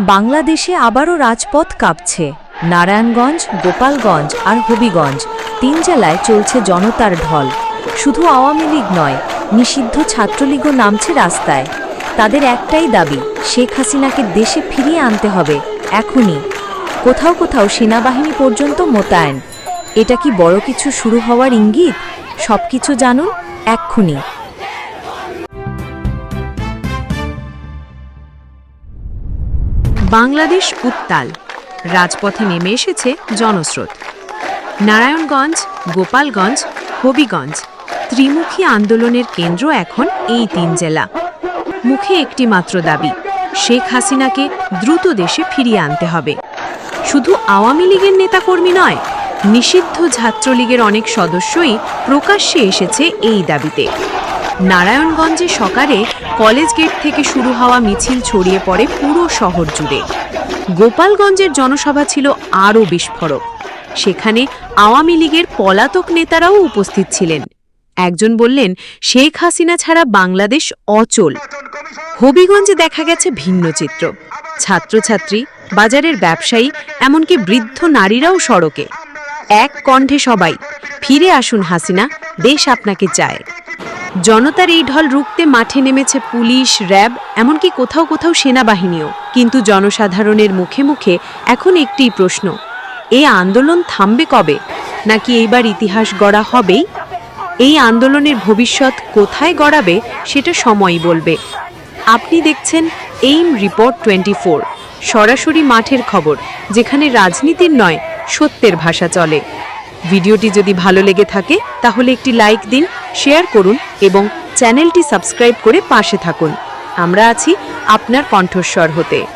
বাংলাদেশে আবারও রাজপথ কাঁপছে। নারায়ণগঞ্জ, গোপালগঞ্জ আর হবিগঞ্জ তিন জেলায় চলছে জনতার ঢল। শুধু আওয়ামী লীগ নয়, নিষিদ্ধ ছাত্রলীগও নামছে রাস্তায়। তাদের একটাই দাবি, শেখ হাসিনাকে দেশে ফিরিয়ে আনতে হবে, এখনই। কোথাও কোথাও সেনাবাহিনী পর্যন্ত মোতায়েন। এটা কি বড় কিছু শুরু হওয়ার ইঙ্গিত? সবকিছু জানুন এক্ষুনি। বাংলাদেশ উত্তাল। রাজপথে নেমে এসেছে জনস্রোত। নারায়ণগঞ্জ, গোপালগঞ্জ, হবিগঞ্জ ত্রিমুখী আন্দোলনের কেন্দ্র এখন এই তিন জেলা। মুখে একটি মাত্র দাবি, শেখ হাসিনাকে দ্রুত দেশে ফিরিয়ে আনতে হবে। শুধু আওয়ামী লীগের নেতাকর্মী নয় নিষিদ্ধ ছাত্রলীগের অনেক সদস্যই প্রকাশ্যে এসেছে এই দাবিতে। নারায়ণগঞ্জে সকালে কলেজ গেট থেকে শুরু হওয়া মিছিল ছড়িয়ে পড়ে পুরো শহর জুড়ে। গোপালগঞ্জের জনসভা ছিল আরও বিস্ফোরক। সেখানে আওয়ামী লীগের পলাতক নেতারাও উপস্থিত ছিলেন। একজন বললেন, শেখ হাসিনা ছাড়া বাংলাদেশ অচল। হবিগঞ্জে দেখা গেছে ভিন্ন চিত্র। ছাত্রছাত্রী, বাজারের ব্যবসায়ী, এমনকি বৃদ্ধ নারীরাও সড়কে। এক কণ্ঠে সবাই, ফিরে আসুন হাসিনা, দেশ আপনাকে চায়। জনতার এই ঢল রুখতে মাঠে নেমেছে পুলিশ, র্যাব, এমনকি কোথাও কোথাও সেনাবাহিনীও। কিন্তু জনসাধারণের মুখে মুখে এখন একটি প্রশ্ন, এ আন্দোলন থামবে কবে? নাকি এইবার ইতিহাস গড়া হবেই? এই আন্দোলনের ভবিষ্যৎ কোথায় গড়াবে, সেটা সময়ই বলবে। আপনি দেখছেন এইম রিপোর্ট টোয়েন্টি সরাসরি মাঠের খবর, যেখানে রাজনীতির নয় সত্যের ভাষা চলে। ভিডিওটি যদি ভালো লেগে থাকে, তাহলে একটি লাইক দিন, শেয়ার করুন এবং চ্যানেলটি সাবস্ক্রাইব করে পাশে থাকুন। আমরা আছি আপনার কণ্ঠস্বর হতে।